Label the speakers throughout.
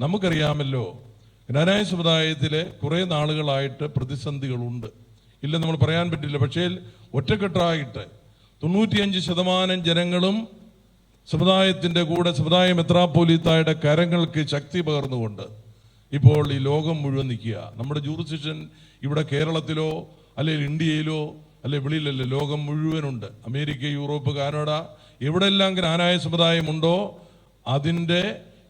Speaker 1: നമുക്കറിയാമല്ലോ ജ്ഞാനായ സമുദായത്തിലെ കുറേ നാളുകളായിട്ട് പ്രതിസന്ധികളുണ്ട്. ഇല്ല നമ്മൾ പറയാൻ പറ്റില്ല. പക്ഷേ ഒറ്റക്കെട്ടായിട്ട് തൊണ്ണൂറ്റിയഞ്ച് ശതമാനം ജനങ്ങളും സമുദായത്തിന്റെ കൂടെ സമുദായ മെത്രാപ്പോലീത്തായുടെ കരങ്ങൾക്ക് ശക്തി പകർന്നുകൊണ്ട് ഇപ്പോൾ ഈ ലോകം മുഴുവൻ നിൽക്കുക. നമ്മുടെ ജൂറിസിഷൻ ഇവിടെ കേരളത്തിലോ അല്ലെങ്കിൽ ഇന്ത്യയിലോ അല്ലെ വെളിയിലല്ല ലോകം മുഴുവനുണ്ട്. അമേരിക്ക യൂറോപ്പ് കാനഡ എവിടെല്ലാം ജ്ഞാനായ സമുദായമുണ്ടോ അതിന്റെ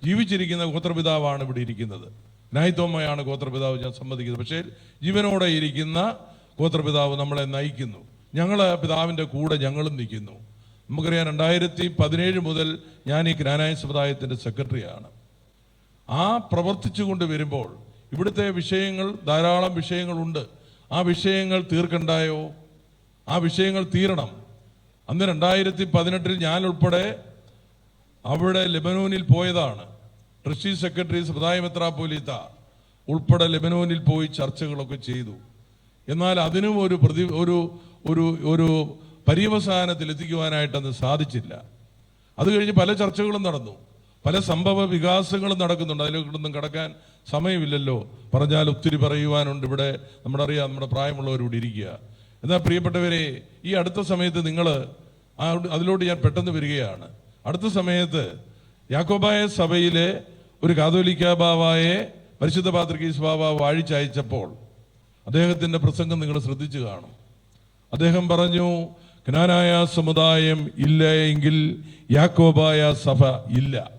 Speaker 1: ജീവിച്ചിരിക്കുന്ന ഗോത്രപിതാവാണ് ഇവിടെ ഇരിക്കുന്നത്. നായിത്തോമ്മയാണ് ഗോത്രപിതാവ് ഞാൻ സമ്മതിക്കുന്നത്. പക്ഷേ ജീവനോടെ ഇരിക്കുന്ന ഗോത്രപിതാവ് നമ്മളെ നയിക്കുന്നു. ഞങ്ങൾ പിതാവിന്റെ കൂടെ ഞങ്ങളും നിൽക്കുന്നു. നമുക്കറിയാം രണ്ടായിരത്തി പതിനേഴ് മുതൽ ഞാൻ ഈ ജ്ഞാനായ സമുദായത്തിന്റെ സെക്രട്ടറിയാണ്. ആ പ്രവർത്തിച്ചു കൊണ്ട് വരുമ്പോൾ ഇവിടുത്തെ വിഷയങ്ങൾ ധാരാളം വിഷയങ്ങളുണ്ട്. ആ വിഷയങ്ങൾ തീർക്കണ്ടായോ? ആ വിഷയങ്ങൾ തീരണം. അന്ന് രണ്ടായിരത്തി പതിനെട്ടിൽ ഞാൻ ഉൾപ്പെടെ അവിടെ ലെബനോനിൽ പോയതാണ്. ട്രഷി സെക്രട്ടറി സമുദായ പോലീത്ത ഉൾപ്പെടെ ലെബനോനിൽ പോയി ചർച്ചകളൊക്കെ ചെയ്തു. എന്നാൽ അതിനും ഒരു പ്രതി ഒരു ഒരു ഒരു പര്യവസാനത്തിൽ എത്തിക്കുവാനായിട്ട് അന്ന് സാധിച്ചില്ല. അത് കഴിഞ്ഞ് പല ചർച്ചകളും നടന്നു. പല സംഭവ വികാസങ്ങളും നടക്കുന്നുണ്ട്. അതിലൊന്നും കടക്കാൻ സമയമില്ലല്ലോ. പറഞ്ഞാൽ ഒത്തിരി പറയുവാനുണ്ട് ഇവിടെ. നമ്മുടെ അറിയാം നമ്മുടെ പ്രായമുള്ളവരോട് ഇരിക്കുക. എന്നാൽ പ്രിയപ്പെട്ടവരെ ഈ അടുത്ത സമയത്ത് നിങ്ങൾ അതിലോട്ട് ഞാൻ പെട്ടെന്ന് വരികയാണ്. അടുത്ത സമയത്ത് യാക്കോബായ സഭയിലെ ഒരു കാതോലിക്ക ബാവായെ പരിശുദ്ധ പാത്രികീസ് ബാബ വാഴിച്ചയച്ചപ്പോൾ അദ്ദേഹത്തിന്റെ പ്രസംഗം നിങ്ങൾ ശ്രദ്ധിച്ചു കാണും. അദ്ദേഹം പറഞ്ഞു ജ്ഞാനായ സമുദായം ഇല്ല എങ്കിൽ യാക്കോബായ സഭ ഇല്ല.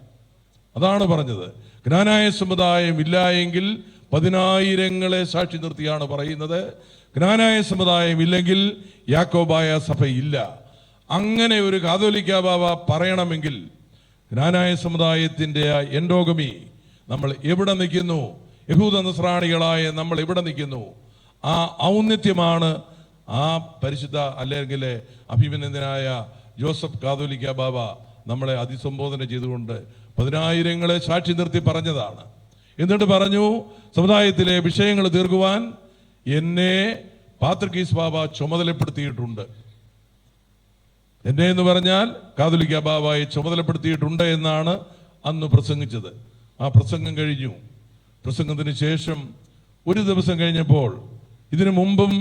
Speaker 1: അതാണ് പറഞ്ഞത്. ജ്ഞാനായ സമുദായം ഇല്ല എങ്കിൽ പതിനായിരങ്ങളെ സാക്ഷി നിർത്തിയാണ് പറയുന്നത്. ജ്ഞാനായ സമുദായം ഇല്ലെങ്കിൽ യാക്കോബായ സഭ ഇല്ല. അങ്ങനെ ഒരു കാതോലിക്ക ബാബ പറയണമെങ്കിൽ ജ്ഞാനായ സമുദായത്തിന്റെ ആ എൻഡോഗമി നമ്മൾ എവിടെ നിൽക്കുന്നു? യഹൂദ നസ്രാണികളായ നമ്മൾ എവിടെ നിൽക്കുന്നു? ആ ഔന്നിത്യമാണ് ആ പരിശുദ്ധ അല്ലെങ്കിൽ അഭിമനന്ദനായ ജോസഫ് കാതോലിക്ക ബാബ നമ്മളെ അതിസംബോധന ചെയ്തുകൊണ്ട് പതിനായിരങ്ങളെ സാക്ഷി നിർത്തി പറഞ്ഞതാണ്. എന്നിട്ട് പറഞ്ഞു സമുദായത്തിലെ വിഷയങ്ങൾ തീർക്കുവാൻ എന്നെ പാത്രകീസ് ബാബ ചുമതലപ്പെടുത്തിയിട്ടുണ്ട്. എന്നെ എന്ന് പറഞ്ഞാൽ കാതുലിക്ക ബാബായെ ചുമതലപ്പെടുത്തിയിട്ടുണ്ട് എന്നാണ് അന്ന് പ്രസംഗിച്ചത്. ആ പ്രസംഗം കഴിഞ്ഞു. പ്രസംഗത്തിന് ശേഷം ഒരു ദിവസം കഴിഞ്ഞപ്പോൾ ഇതിനു മുമ്പും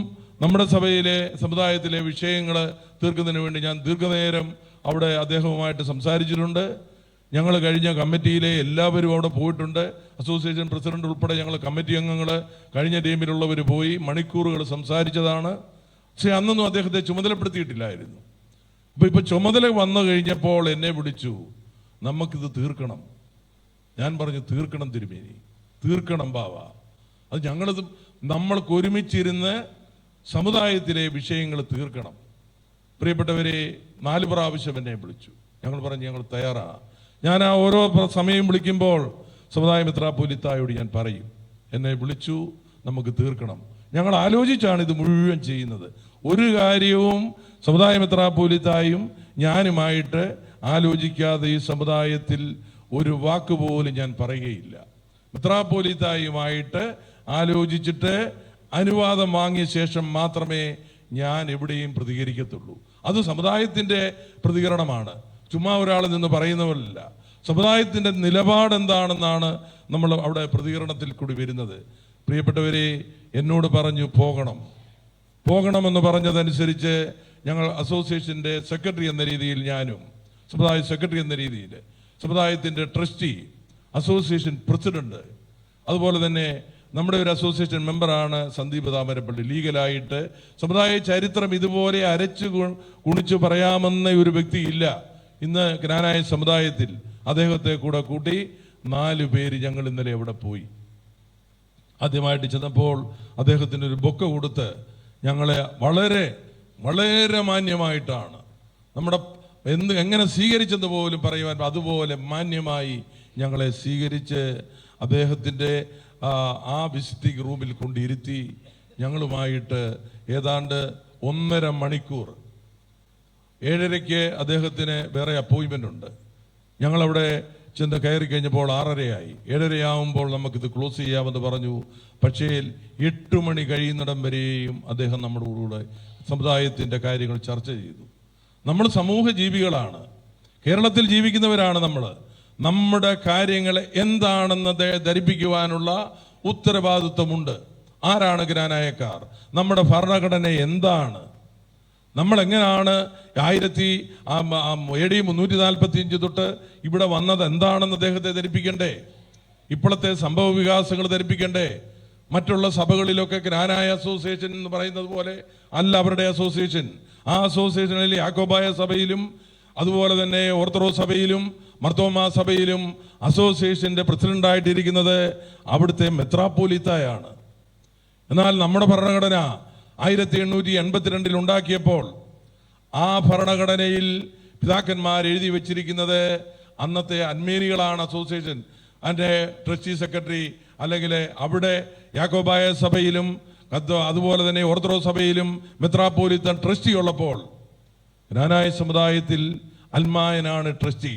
Speaker 1: നമ്മുടെ സഭയിലെ സമുദായത്തിലെ വിഷയങ്ങൾ തീർക്കുന്നതിന് വേണ്ടി ഞാൻ ദീർഘനേരം അവിടെ അദ്ദേഹവുമായിട്ട് സംസാരിച്ചിട്ടുണ്ട്. ഞങ്ങൾ കഴിഞ്ഞ കമ്മിറ്റിയിലെ എല്ലാവരും അവിടെ പോയിട്ടുണ്ട്. അസോസിയേഷൻ പ്രസിഡന്റ് ഉൾപ്പെടെ ഞങ്ങൾ കമ്മിറ്റി അംഗങ്ങൾ കഴിഞ്ഞ ടീമിലുള്ളവർ പോയി മണിക്കൂറുകൾ സംസാരിച്ചതാണ്. പക്ഷേ അന്നൊന്നും അദ്ദേഹത്തെ ചുമതലപ്പെടുത്തിയിട്ടില്ലായിരുന്നു. അപ്പൊ ഇപ്പൊ ചുമതല വന്നു കഴിഞ്ഞപ്പോൾ എന്നെ വിളിച്ചു. നമുക്കിത് തീർക്കണം. ഞാൻ പറഞ്ഞു തീർക്കണം തിരുമേനി. തീർക്കണം ബാവ. അത് ഞങ്ങളത് നമ്മൾക്ക് ഒരുമിച്ചിരുന്ന് സമുദായത്തിലെ വിഷയങ്ങൾ തീർക്കണം. പ്രിയപ്പെട്ടവരെ നാല് പ്രാവശ്യം എന്നെ വിളിച്ചു. ഞങ്ങൾ പറഞ്ഞു ഞങ്ങൾ തയ്യാറാ. ഞാൻ ആ ഓരോ സമയം വിളിക്കുമ്പോൾ സമുദായ മിത്രാപോലിത്തായോട് ഞാൻ പറയും. എന്നെ വിളിച്ചു നമുക്ക് തീർക്കണം. ഞങ്ങൾ ആലോചിച്ചാണ് ഇത് മുഴുവൻ ചെയ്യുന്നത്. ഒരു കാര്യവും സമുദായ മിത്രാപോലിത്തായും ഞാനുമായിട്ട് ആലോചിക്കാതെ ഈ സമുദായത്തിൽ ഒരു വാക്ക് പോലും ഞാൻ പറയുകയില്ല. മിത്രാപോലിത്തായുമായിട്ട് ആലോചിച്ചിട്ട് അനുവാദം വാങ്ങിയ ശേഷം മാത്രമേ ഞാൻ എവിടെയും പ്രതികരിക്കത്തുള്ളൂ. അത് സമുദായത്തിന്റെ പ്രതികരണമാണ്. ചുമ്മാ ഒരാൾ നിന്ന് പറയുന്നവരല്ല. സമുദായത്തിന്റെ നിലപാട് എന്താണെന്നാണ് നമ്മൾ അവിടെ പ്രതികരണത്തിൽ കൂടി വരുന്നത്. പ്രിയപ്പെട്ടവരെ എന്നോട് പറഞ്ഞു പോകണം. പോകണമെന്ന് പറഞ്ഞതനുസരിച്ച് ഞങ്ങൾ അസോസിയേഷന്റെ സെക്രട്ടറി എന്ന രീതിയിൽ ഞാനും സമുദായ സെക്രട്ടറി എന്ന രീതിയിൽ സമുദായത്തിന്റെ ട്രസ്റ്റി അസോസിയേഷൻ പ്രസിഡന്റ് അതുപോലെ തന്നെ നമ്മുടെ ഒരു അസോസിയേഷൻ മെമ്പറാണ് സന്ദീപ് താമരപ്പള്ളി. ലീഗലായിട്ട് സമുദായ ചരിത്രം ഇതുപോലെ അരച്ചു കുണിച്ച് പറയാമെന്ന ഒരു വ്യക്തി ഇല്ല ഇന്ന് ജ്ഞാനായ സമുദായത്തിൽ അദ്ദേഹത്തെ കൂടെ കൂട്ടി നാല് പേര് ഞങ്ങൾ ഇന്നലെ അവിടെ പോയി? ആദ്യമായിട്ട് ചെന്നപ്പോൾ അദ്ദേഹത്തിന് ഒരു ബൊക്ക കൊടുത്ത് ഞങ്ങളെ വളരെ വളരെ മാന്യമായിട്ടാണ്. നമ്മുടെ എന്ത് എങ്ങനെ സ്വീകരിച്ചെന്ന് പോലും പറയുവാൻ അതുപോലെ മാന്യമായി ഞങ്ങളെ സ്വീകരിച്ച് അദ്ദേഹത്തിന്റെ ആ, വിസിറ്റിംഗ് റൂമിൽ കൊണ്ടിരുത്തി ഞങ്ങളുമായിട്ട് ഏതാണ്ട് ഒന്നര മണിക്കൂർ. ഏഴരയ്ക്ക് അദ്ദേഹത്തിന് വേറെ അപ്പോയിൻമെന്റ് ഉണ്ട്. ഞങ്ങളവിടെ ചെന്ന് കയറി കഴിഞ്ഞപ്പോൾ ആറരയായി. ഏഴരയാവുമ്പോൾ നമുക്കിത് ക്ലോസ് ചെയ്യാമെന്ന് പറഞ്ഞു. പക്ഷേ എട്ട് മണി കഴിയുന്നിടം വരെയും അദ്ദേഹം നമ്മുടെ കൂടെ സമുദായത്തിന്റെ കാര്യങ്ങൾ ചർച്ച ചെയ്തു. നമ്മൾ സമൂഹ ജീവികളാണ്. കേരളത്തിൽ ജീവിക്കുന്നവരാണ് നമ്മൾ. നമ്മുടെ കാര്യങ്ങൾ എന്താണെന്ന് ധരിപ്പിക്കുവാനുള്ള ഉത്തരവാദിത്വമുണ്ട്. ആരാണ് ഗ്രാനായക്കാർ? നമ്മുടെ ഭരണഘടന എന്താണ്? നമ്മൾ എങ്ങനെയാണ് ആയിരത്തി എ ഡി മുന്നൂറ്റി നാൽപ്പത്തി അഞ്ച് തൊട്ട് ഇവിടെ വന്നത് എന്താണെന്ന് അദ്ദേഹത്തെ ധരിപ്പിക്കണ്ടേ? ഇപ്പോഴത്തെ സംഭവ വികാസങ്ങൾ ധരിപ്പിക്കണ്ടേ? മറ്റുള്ള സഭകളിലൊക്കെ ഗ്രാനായ അസോസിയേഷൻ എന്ന് പറയുന്നത് പോലെ അല്ല അവരുടെ അസോസിയേഷൻ. ആ അസോസിയേഷനിൽ യാക്കോബായ സഭയിലും അതുപോലെ തന്നെ ഓർത്തഡോക്സ് സഭയിലും മർത്തോമാ സഭയിലും അസോസിയേഷന്റെ പ്രസിഡന്റായിട്ടിരിക്കുന്നത് അവിടുത്തെ മെത്രാപ്പോലിത്തായാണ്. എന്നാൽ നമ്മുടെ ഭരണഘടന ആയിരത്തി എണ്ണൂറ്റി എൺപത്തിരണ്ടിൽ ഉണ്ടാക്കിയപ്പോൾ ആ ഭരണഘടനയിൽ പിതാക്കന്മാർ എഴുതി വെച്ചിരിക്കുന്നത് അന്നത്തെ അന്മേനികളാണ് അസോസിയേഷൻ അതിന്റെ ട്രസ്റ്റി സെക്രട്ടറി അല്ലെങ്കിൽ അവിടെ യാക്കോബായ സഭയിലും അതുപോലെ തന്നെ ഓർത്തഡോക്സ് സഭയിലും മെത്രാപ്പോലിത്തൻ ട്രസ്റ്റി ഉള്ളപ്പോൾ ജ്ഞാനായ സമുദായത്തിൽ അൽമായനാണ് ട്രസ്റ്റി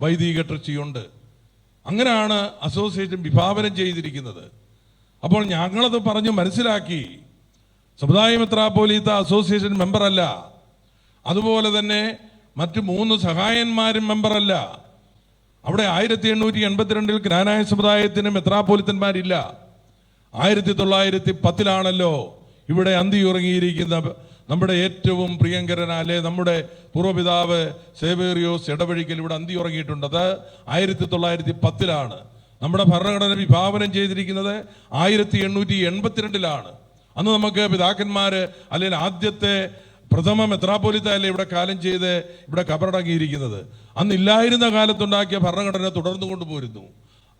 Speaker 1: വൈദിക ട്രസ്റ്റിയുണ്ട് അങ്ങനെയാണ് അസോസിയേഷൻ വിഭാവനം ചെയ്തിരിക്കുന്നത്. അപ്പോൾ ഞങ്ങളത് പറഞ്ഞ് മനസ്സിലാക്കി സമുദായ മെത്രാപ്പോലീത്ത അസോസിയേഷൻ മെമ്പറല്ല. അതുപോലെ തന്നെ മറ്റു മൂന്ന് സഹായന്മാരും മെമ്പറല്ല. അവിടെ ആയിരത്തി എണ്ണൂറ്റി എൺപത്തിരണ്ടിൽ ജ്ഞാനായ സമുദായത്തിന് മെത്രാപ്പോലിത്തന്മാരില്ല. ആയിരത്തി തൊള്ളായിരത്തി പത്തിലാണല്ലോ ഇവിടെ അന്തി ഉറങ്ങിയിരിക്കുന്ന നമ്മുടെ ഏറ്റവും പ്രിയങ്കരന അല്ലെ നമ്മുടെ പൂർവപിതാവ് സേവേറിയോസ് ഇടവഴിക്കൽ ഇവിടെ അന്തി ഉറങ്ങിയിട്ടുണ്ട് അത് ആയിരത്തി തൊള്ളായിരത്തി പത്തിലാണ് നമ്മുടെ ഭരണഘടന വിഭാവനം ചെയ്തിരിക്കുന്നത് ആയിരത്തി എണ്ണൂറ്റി എൺപത്തിരണ്ടിലാണ് അന്ന് നമുക്ക് പിതാക്കന്മാര് അല്ലെങ്കിൽ ആദ്യത്തെ പ്രഥമ മെത്രാപോലിത്തല്ലേ ഇവിടെ കാലം ചെയ്ത് ഇവിടെ കബറടങ്ങിയിരിക്കുന്നത്. അന്ന് ഇല്ലായിരുന്ന കാലത്തുണ്ടാക്കിയ ഭരണഘടന തുടർന്നു കൊണ്ടുപോരുന്നു.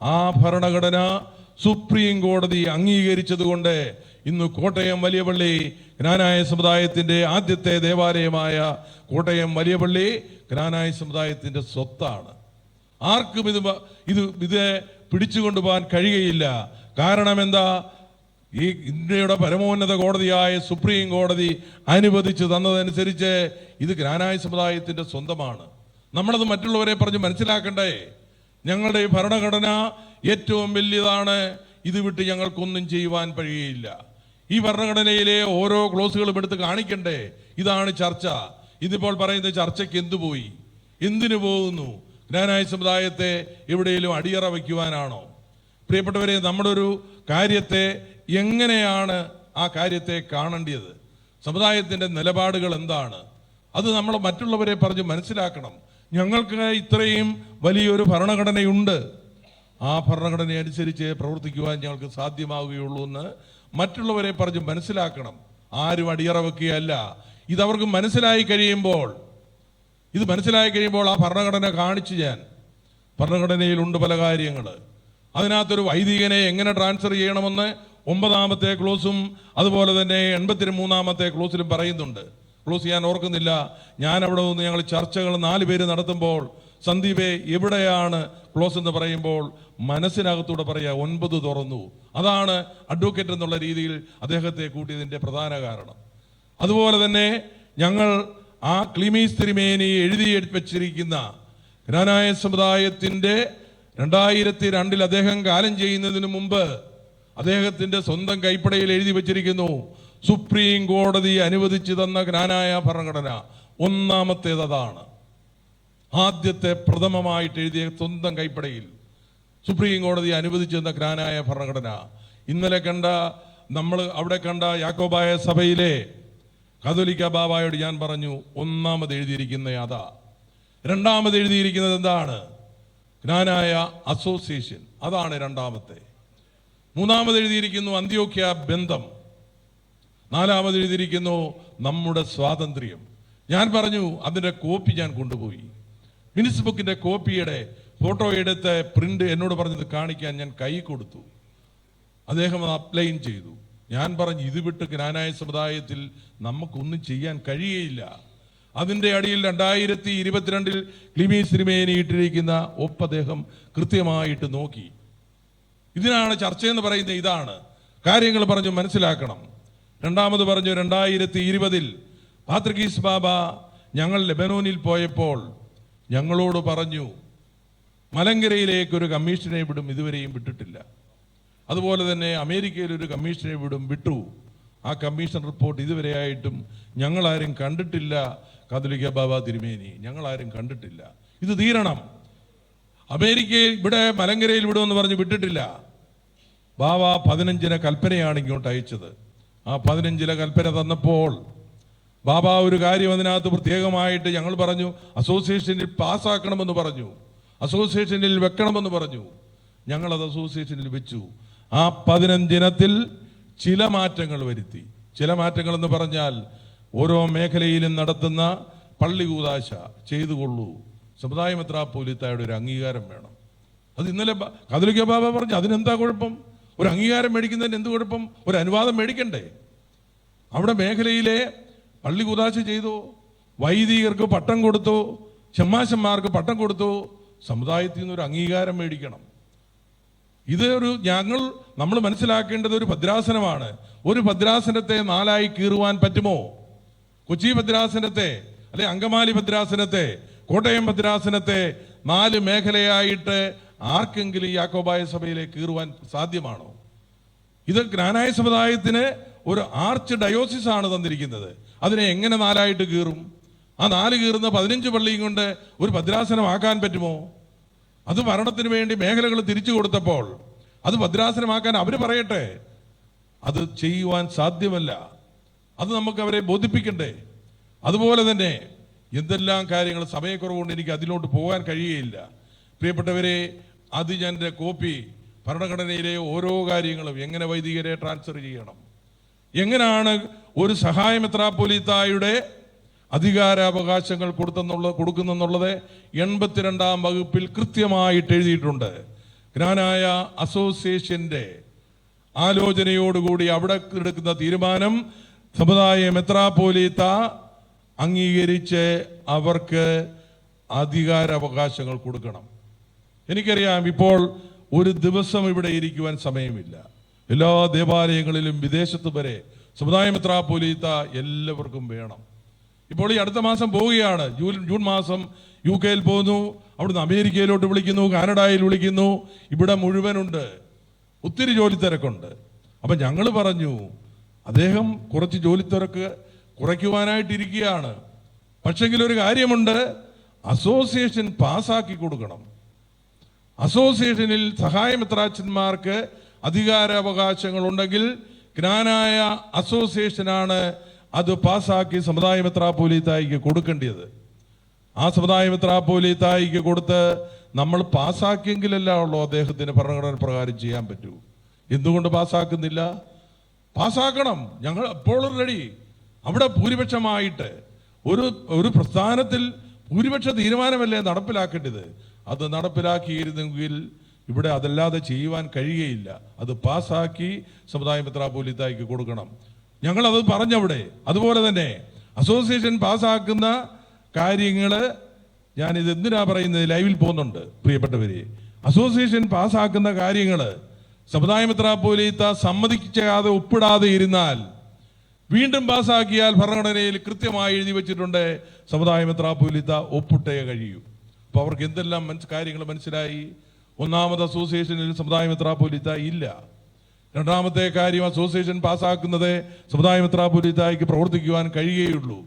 Speaker 1: ആ ഭരണഘടന സുപ്രീം കോടതി അംഗീകരിച്ചതുകൊണ്ട് ഇന്ന് കോട്ടയം വലിയ പള്ളി ജ്ഞാനായ സമുദായത്തിന്റെ ആദ്യത്തെ ദേവാലയമായ കോട്ടയം വലിയ പള്ളി ജ്ഞാനായ സമുദായത്തിന്റെ സ്വത്താണ്. ആർക്കും ഇത് ഇത് ഇത് പിടിച്ചുകൊണ്ടുപോകാൻ കഴിയുകയില്ല. കാരണം എന്താ? ഈ ഇന്ത്യയുടെ പരമോന്നത കോടതിയായ സുപ്രീം കോടതി അനുവദിച്ചു തന്നതനുസരിച്ച് ഇത് ഗ്രാനായ സമുദായത്തിന്റെ സ്വന്തമാണ്. നമ്മളത് മറ്റുള്ളവരെ പറഞ്ഞ് മനസ്സിലാക്കണ്ടേ? ഞങ്ങളുടെ ഈ ഭരണഘടന ഏറ്റവും വലിയതാണ്. ഇത് വിട്ട് ഞങ്ങൾക്കൊന്നും ചെയ്യുവാൻ കഴിയുകയില്ല ഈ ഭരണഘടനയിലെ ഓരോ ക്ലോസുകളും എടുത്ത് കാണിക്കണ്ടേ? ഇതാണ് ചർച്ച. ഇതിപ്പോൾ പറയുന്ന ചർച്ചയ്ക്ക് എന്തു പോയി? എന്തിനു പോകുന്നു? ജ്ഞാനായ സമുദായത്തെ എവിടെയെങ്കിലും അടിയറ വയ്ക്കുവാനാണോ? പ്രിയപ്പെട്ടവരെ നമ്മുടെ ഒരു കാര്യത്തെ എങ്ങനെയാണ് ആ കാര്യത്തെ കാണേണ്ടത്? സമുദായത്തിന്റെ നിലപാടുകൾ എന്താണ്? അത് നമ്മൾ മറ്റുള്ളവരെ പറഞ്ഞ് മനസ്സിലാക്കണം. ഞങ്ങൾക്ക് ഇത്രയും വലിയൊരു ഭരണഘടനയുണ്ട്. ആ ഭരണഘടന അനുസരിച്ച് പ്രവർത്തിക്കുവാൻ ഞങ്ങൾക്ക് സാധ്യമാവുകയുള്ളൂ എന്ന് മറ്റുള്ളവരെ പറഞ്ഞ് മനസ്സിലാക്കണം. ആരും അടിയറ വെക്കുകയല്ല ഇതവർക്ക് മനസ്സിലായി കഴിയുമ്പോൾ ഇത് മനസ്സിലായി കഴിയുമ്പോൾ ആ ഭരണഘടന കാണിച്ചു ഞാൻ. ഭരണഘടനയിലുണ്ട് പല കാര്യങ്ങൾ അതിനകത്തൊരു വൈദികനെ എങ്ങനെ ട്രാൻസ്ഫർ ചെയ്യണമെന്ന് ഒമ്പതാമത്തെ ക്ലോസും അതുപോലെ തന്നെ എൺപത്തി മൂന്നാമത്തെ ക്ലോസിലും പറയുന്നുണ്ട്. ക്ലോസ് ഞാൻ ഓർക്കുന്നില്ല. ഞാൻ അവിടെ നിന്ന് ഞങ്ങൾ ചർച്ചകൾ നാല് പേര് നടത്തുമ്പോൾ സന്ദീപെ എവിടെയാണ് ക്ലോസ് എന്ന് പറയുമ്പോൾ മനസ്സിനകത്തൂടെ പറയുക ഒൻപത് തുറന്നു. അതാണ് അഡ്വക്കേറ്റ് എന്നുള്ള രീതിയിൽ അദ്ദേഹത്തെ കൂട്ടിയതിന്റെ പ്രധാന കാരണം. അതുപോലെ തന്നെ ഞങ്ങൾ ആ ക്ലിമീസ് തിരുമേനി എഴുതി വെച്ചിരിക്കുന്ന ഗ്രാനായ സമുദായത്തിന്റെ രണ്ടായിരത്തി രണ്ടിൽ അദ്ദേഹം കാലം ചെയ്യുന്നതിന് മുമ്പ് അദ്ദേഹത്തിന്റെ സ്വന്തം കൈപ്പടയിൽ എഴുതി വച്ചിരിക്കുന്നു. സുപ്രീം കോടതി അനുവദിച്ചു തന്ന ജ്ഞാനായ ഭരണഘടന ഒന്നാമത്തേത് അതാണ്. ആദ്യത്തെ പ്രഥമമായിട്ട് എഴുതിയ സ്വന്തം കൈപ്പടയിൽ സുപ്രീം കോടതി അനുവദിച്ചു തന്ന ജ്ഞാനായ ഭരണഘടന. ഇന്നലെ കണ്ട നമ്മൾ അവിടെ കണ്ട യാക്കോബായ സഭയിലെ കതോലിക്ക ബാബായോട് ഞാൻ പറഞ്ഞു ഒന്നാമത് എഴുതിയിരിക്കുന്ന അതാ. രണ്ടാമത് എഴുതിയിരിക്കുന്നത് എന്താണ്? ജ്ഞാനായ അസോസിയേഷൻ. അതാണ് രണ്ടാമത്തെ. മൂന്നാമത് എഴുതിയിരിക്കുന്നു അന്ത്യോക്യ ബന്ധം. നാലാമത് എഴുതിയിരിക്കുന്നു നമ്മുടെ സ്വാതന്ത്ര്യം. ഞാൻ പറഞ്ഞു അതിന്റെ കോപ്പി ഞാൻ കൊണ്ടുപോയി. മിനിസ് ബുക്കിന്റെ കോപ്പിയുടെ ഫോട്ടോ എടുത്ത് പ്രിന്റ് എന്നോട് പറഞ്ഞത് കാണിക്കാൻ ഞാൻ കൈ കൊടുത്തു. അദ്ദേഹം അത് അപ്ലൈൻ ചെയ്തു. ഞാൻ പറഞ്ഞു ഇത് വിട്ട് ജ്ഞാനായ സമുദായത്തിൽ നമുക്കൊന്നും ചെയ്യാൻ കഴിയുകയില്ല അതിന്റെ അടിയിൽ രണ്ടായിരത്തി ഇരുപത്തിരണ്ടിൽ ക്ലിമി സിനിമയെ ഇട്ടിരിക്കുന്ന ഒപ്പദ്ദേഹം കൃത്യമായിട്ട് നോക്കി. ഇതിനാണ് ചർച്ചയെന്ന് പറയുന്നത് ഇതാണ്. കാര്യങ്ങൾ പറഞ്ഞു മനസ്സിലാക്കണം. രണ്ടാമത് പറഞ്ഞു രണ്ടായിരത്തി ഇരുപതിൽ പാത്രികീസ് ബാബ ഞങ്ങൾ ലെബനോനിൽ പോയപ്പോൾ ഞങ്ങളോട് പറഞ്ഞു മലങ്കരയിലേക്ക് ഒരു കമ്മീഷനെ വിടും ഇതുവരെയും വിട്ടിട്ടില്ല. അതുപോലെ തന്നെ അമേരിക്കയിൽ ഒരു കമ്മീഷനെ വിടും വിട്ടു. ആ കമ്മീഷൻ റിപ്പോർട്ട് ഇതുവരെയായിട്ടും ഞങ്ങളാരും കണ്ടിട്ടില്ല. കാതലിക്ക ബാബ തിരുമേനി ഞങ്ങളാരും കണ്ടിട്ടില്ല. ഇത് തീരണം. അമേരിക്കയിൽ ഇവിടെ മലങ്കരയിൽ വിടുമെന്ന് പറഞ്ഞ് വിട്ടിട്ടില്ല. ബാബ പതിനഞ്ചിന കൽപ്പനയാണ് ഇങ്ങോട്ട് അയച്ചത്. ആ പതിനഞ്ചിലെ കൽപ്പന തന്നപ്പോൾ ബാബ ഒരു കാര്യം അതിനകത്ത് പ്രത്യേകമായിട്ട് ഞങ്ങൾ പറഞ്ഞു അസോസിയേഷനിൽ പാസ്സാക്കണമെന്ന് പറഞ്ഞു അസോസിയേഷനിൽ വെക്കണമെന്ന് പറഞ്ഞു. ഞങ്ങളത് അസോസിയേഷനിൽ വെച്ചു. ആ പതിനഞ്ചിനത്തിൽ ചില മാറ്റങ്ങൾ വരുത്തി. ചില മാറ്റങ്ങൾ എന്ന് പറഞ്ഞാൽ ഓരോ മേഖലയിലും നടത്തുന്ന പള്ളി കൂതാശ ചെയ്തുകൊള്ളൂ. സമുദായ മെത്രാപ്പോലിത്തായുടെ ഒരു അംഗീകാരം വേണം. അത് ഇന്നലെ കാതലിക്ക ബാബ പറഞ്ഞു അതിനെന്താ കുഴപ്പം? ഒരു അംഗീകാരം മേടിക്കുന്നതിന് എന്ത് കുഴപ്പം? ഒരു അനുവാദം മേടിക്കണ്ടേ? അവിടെ മേഖലയിലെ പള്ളി കുതാശ ചെയ്തു വൈദികർക്ക് പട്ടം കൊടുത്തു ഷമ്മാശന്മാർക്ക് പട്ടം കൊടുത്തു സമുദായത്തിൽ നിന്ന് ഒരു അംഗീകാരം മേടിക്കണം. ഇത് ഒരു ഞങ്ങൾ നമ്മൾ മനസ്സിലാക്കേണ്ടത് ഒരു ഭദ്രാസനമാണ്. ഒരു ഭദ്രാസനത്തെ നാലായി കീറുവാൻ പറ്റുമോ? കൊച്ചി ഭദ്രാസനത്തെ അല്ലെ അങ്കമാലി ഭദ്രാസനത്തെ കോട്ടയം ഭദ്രാസനത്തെ നാല് മേഖലയായിട്ട് ആർക്കെങ്കിലും യാക്കോബായ സഭയിലേക്ക് കീറുവാൻ സാധ്യമാണോ? ഇത് ജ്ഞാനായ സമുദായത്തിന് ഒരു ആർച്ച് ഡയോസിസ് ആണ് തന്നിരിക്കുന്നത്. അതിനെ എങ്ങനെ നാലായിട്ട് കീറും? ആ നാല് കീറുന്ന പതിനഞ്ച് പള്ളിയും കൊണ്ട് ഒരു ഭദ്രാസനമാക്കാൻ പറ്റുമോ? അത് ഭരണത്തിന് വേണ്ടി മേഖലകൾ തിരിച്ചു കൊടുത്തപ്പോൾ അത് ഭദ്രാസനമാക്കാൻ അവർ പറയട്ടെ. അത് ചെയ്യുവാൻ സാധ്യമല്ല. അത് നമുക്ക് അവരെ ബോധിപ്പിക്കണ്ടേ? അതുപോലെ തന്നെ എന്തെല്ലാം കാര്യങ്ങൾ സമയക്കുറവുകൊണ്ട് എനിക്ക് അതിലോട്ട് പോകാൻ കഴിയുകയില്ല. പ്രിയപ്പെട്ടവരെ അത് ഞാൻ എന്റെ കോപ്പി ഭരണഘടനയിലെ ഓരോ കാര്യങ്ങളും എങ്ങനെ വൈദികരെ ട്രാൻസ്ഫർ ചെയ്യണം? എങ്ങനെയാണ് ഒരു സഹായ മെത്രാപ്പൊലീത്തായുടെ അധികാരാവകാശങ്ങൾ കൊടുത്തെന്നുള്ള കൊടുക്കുന്നെന്നുള്ളത് എൺപത്തിരണ്ടാം വകുപ്പിൽ കൃത്യമായിട്ട് എഴുതിയിട്ടുണ്ട്. ഗ്രാനായ അസോസിയേഷന്റെ ആലോചനയോടുകൂടി അവിടെ എടുക്കുന്ന തീരുമാനം സമുദായ മെത്രാപ്പോലീത്ത അംഗീകരിച്ച് അവർക്ക് അധികാരാവകാശങ്ങൾ കൊടുക്കണം. എനിക്കറിയാം ഇപ്പോൾ ഒരു ദിവസം ഇവിടെ ഇരിക്കുവാൻ സമയമില്ല. എല്ലാ ദേവാലയങ്ങളിലും വിദേശത്ത് വരെ സമുദായ മെത്രാപ്പോലീത്ത എല്ലാവർക്കും വേണം. ഇപ്പോൾ ഈ അടുത്ത മാസം പോവുകയാണ്. ജൂൺ ജൂൺ മാസം യു കെയിൽ പോകുന്നു. അവിടുന്ന് അമേരിക്കയിലോട്ട് വിളിക്കുന്നു കാനഡയിൽ വിളിക്കുന്നു. ഇവിടെ മുഴുവനുണ്ട്. ഒത്തിരി ജോലി തിരക്കുണ്ട് അപ്പം ഞങ്ങൾ പറഞ്ഞു അദ്ദേഹം കുറച്ച് ജോലി തിരക്ക് കുറയ്ക്കുവാനായിട്ടിരിക്കുകയാണ് പക്ഷെങ്കിൽ ഒരു കാര്യമുണ്ട് അസോസിയേഷൻ പാസാക്കി കൊടുക്കണം. അസോസിയേഷനിൽ സഹായമിത്രാച്ചന്മാർക്ക് അധികാരാവകാശങ്ങൾ ഉണ്ടെങ്കിൽ ജ്ഞാനായ അസോസിയേഷനാണ് അത് പാസാക്കി സമുദായമിത്ര പോലീത്തായിക്ക് കൊടുക്കേണ്ടത് ആ സമുദായമിത്ര പോലീത്തായിക്ക് കൊടുത്ത് നമ്മൾ പാസ്സാക്കിയെങ്കിലല്ല ഉള്ളൂ അദ്ദേഹത്തിന് ഭരണഘടന പ്രകാരം ചെയ്യാൻ പറ്റൂ. എന്തുകൊണ്ട് പാസ്സാക്കുന്നില്ല? പാസ്സാക്കണം. ഞങ്ങൾ എപ്പോഴും റെഡി അവിടെ ഭൂരിപക്ഷമായിട്ട് ഒരു ഒരു പ്രസ്ഥാനത്തിൽ ഭൂരിപക്ഷ തീരുമാനമല്ലേ നടപ്പിലാക്കേണ്ടത്? അത് നടപ്പിലാക്കിയിരുന്നെങ്കിൽ ഇവിടെ അതല്ലാതെ ചെയ്യുവാൻ കഴിയുകയില്ല. അത് പാസ്സാക്കി സമുദായ മെത്രാപോലിത്തായിക്ക് കൊടുക്കണം. ഞങ്ങളത് പറഞ്ഞവിടെ. അതുപോലെ തന്നെ അസോസിയേഷൻ പാസ്സാക്കുന്ന കാര്യങ്ങൾ ഞാൻ ഇത് എന്തിനാ പറയുന്നത്? ലൈവിൽ പോകുന്നുണ്ട് പ്രിയപ്പെട്ടവരെ. അസോസിയേഷൻ പാസ്സാക്കുന്ന കാര്യങ്ങൾ സമുദായ മെത്രാപ്പോലീത്ത സമ്മതിക്കാതെ ഒപ്പിടാതെ ഇരുന്നാൽ വീണ്ടും പാസ്സാക്കിയാൽ ഭരണഘടനയിൽ കൃത്യമായി എഴുതി വെച്ചിട്ടുണ്ട് സമുദായ മെത്രാപ്പോലീത്ത ഒപ്പിട്ടേ കഴിയൂ. അപ്പോൾ അവർക്ക് എന്തെല്ലാം മനസ് കാര്യങ്ങൾ മനസ്സിലായി? ഒന്നാമത് അസോസിയേഷനിൽ സമുദായ മെത്രാപ്പോലീത്ത ഇല്ല. രണ്ടാമത്തെ കാര്യം അസോസിയേഷൻ പാസ്സാക്കുന്നത് സമുദായ മെത്രാപ്പോലീത്തായ്ക്ക് പ്രവർത്തിക്കുവാൻ കഴിയുകയുള്ളൂ.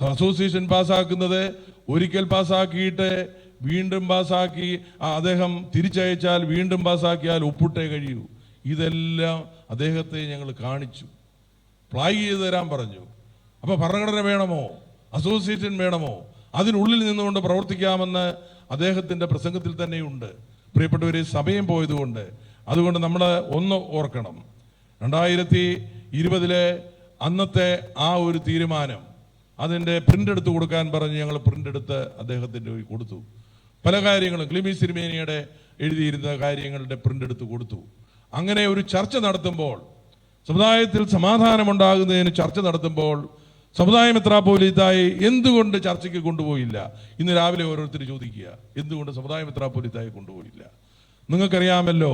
Speaker 1: അസോസിയേഷൻ പാസ്സാക്കുന്നത് ഒരിക്കൽ പാസ്സാക്കിയിട്ട് വീണ്ടും പാസ്സാക്കി അദ്ദേഹം തിരിച്ചയച്ചാൽ വീണ്ടും പാസ്സാക്കിയാൽ ഒപ്പിട്ടേ കഴിയൂ. ഇതെല്ലാം അദ്ദേഹത്തെ ഞങ്ങൾ കാണിച്ചു. പ്ലായ് ചെയ്ത് തരാൻ പറഞ്ഞു. അപ്പോൾ ഭരണഘടന വേണമോ? അസോസിയേഷൻ വേണമോ? അതിനുള്ളിൽ നിന്നുകൊണ്ട് പ്രവർത്തിക്കാമെന്ന് അദ്ദേഹത്തിന്റെ പ്രസംഗത്തിൽ തന്നെയുണ്ട്. പ്രിയപ്പെട്ടവരെ സമയം പോയതുകൊണ്ട് അതുകൊണ്ട് നമ്മൾ ഒന്ന് ഓർക്കണം. രണ്ടായിരത്തി ഇരുപതിലെ അന്നത്തെ ആ ഒരു തീരുമാനം അതിന്റെ പ്രിന്റ് എടുത്ത് കൊടുക്കാൻ പറഞ്ഞ് ഞങ്ങൾ പ്രിന്റ് എടുത്ത് അദ്ദേഹത്തിന്റെ കൊടുത്തു. പല കാര്യങ്ങളും ക്ലിമി സിരിമേനിയുടെ എഴുതിയിരുന്ന കാര്യങ്ങളുടെ പ്രിന്റ് എടുത്ത് കൊടുത്തു. അങ്ങനെ ഒരു ചർച്ച നടത്തുമ്പോൾ സമുദായത്തിൽ സമാധാനമുണ്ടാകുന്നതിന് ചർച്ച നടത്തുമ്പോൾ സമുദായ പോലീത്തായി എന്തുകൊണ്ട് ചർച്ചയ്ക്ക് കൊണ്ടുപോയില്ല? ഇന്ന് രാവിലെ ഓരോരുത്തർ ചോദിക്കുക എന്തുകൊണ്ട് സമുദായ പോലീത്തായി കൊണ്ടുപോയില്ല? നിങ്ങൾക്കറിയാമല്ലോ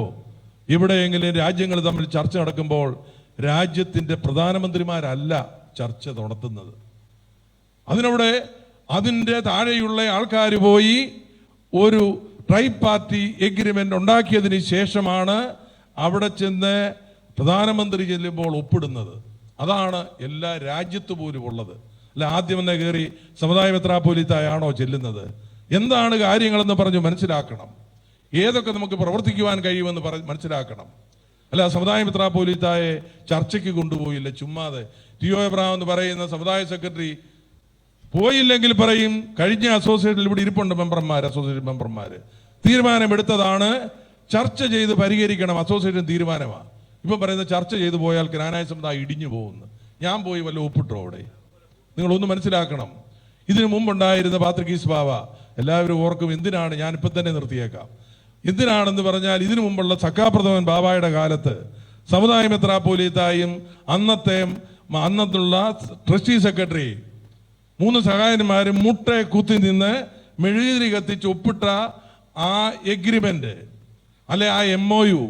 Speaker 1: ഇവിടെയെങ്കിലും രാജ്യങ്ങൾ തമ്മിൽ ചർച്ച നടക്കുമ്പോൾ രാജ്യത്തിന്റെ പ്രധാനമന്ത്രിമാരല്ല ചർച്ച നടത്തുന്നത്. അതിനവിടെ അതിന്റെ താഴെയുള്ള ആൾക്കാർ പോയി ഒരു ട്രൈ പാർട്ടി എഗ്രിമെന്റ് ഉണ്ടാക്കിയതിന് ശേഷമാണ് അവിടെ ചെന്ന് പ്രധാനമന്ത്രി ചെല്ലുമ്പോൾ ഒപ്പിടുന്നത്. അതാണ് എല്ലാ രാജ്യത്ത് പോലും ഉള്ളത്. അല്ല ആദ്യം തന്നെ കയറി സമുദായ പോലീത്തായാണോ ചെല്ലുന്നത്? എന്താണ് കാര്യങ്ങളെന്ന് പറഞ്ഞു മനസ്സിലാക്കണം. ഏതൊക്കെ നമുക്ക് പ്രവർത്തിക്കുവാൻ കഴിയുമെന്ന് പറ മനസ്സിലാക്കണം. അല്ല സമുദായ മിത്രാപോലീത്തായെ ചർച്ചയ്ക്ക് കൊണ്ടുപോയില്ല. ചുമ്മാതെ ടിഒ എബ്രാം എന്ന് പറയുന്ന സമുദായ സെക്രട്ടറി പോയില്ലെങ്കിൽ പറയും കഴിഞ്ഞ അസോസിയേഷനിൽ ഇവിടെ ഇരിപ്പുണ്ട് മെമ്പർമാർ അസോസിയേഷൻ മെമ്പർമാർ തീരുമാനമെടുത്തതാണ്. ചർച്ച ചെയ്ത് പരിഹരിക്കണം അസോസിയേഷൻ തീരുമാനമാണ്. ഇപ്പം പറയുന്നത് ചർച്ച ചെയ്തു പോയാൽ ഗ്രാനായ സമുദായം ഇടിഞ്ഞു പോകുന്നു. ഞാൻ പോയി വല്ല ഒപ്പിട്ടോ അവിടെ? നിങ്ങളൊന്ന് മനസ്സിലാക്കണം. ഇതിനു മുമ്പുണ്ടായിരുന്ന പാത്രികീസ് ബാവ എല്ലാവരും ഓർക്കും എന്തിനാണ് ഞാനിപ്പം തന്നെ നിർത്തിയേക്കാം? എന്തിനാണെന്ന് പറഞ്ഞാൽ ഇതിനു മുമ്പുള്ള സക്കാപ്രഥമൻ ബാബായുടെ കാലത്ത് സമുദായ മെത്രാപ്പോലീത്തായും അന്നത്തെ അന്നത്തുള്ള ട്രസ്റ്റി സെക്രട്ടറി മൂന്ന് സഹായന്മാരും മുട്ടെ കുത്തി നിന്ന് മെഴുകുതിരി കത്തിച്ച് ഒപ്പിട്ട ആ എഗ്രിമെന്റ് അല്ലെ ആ എം ഒ യു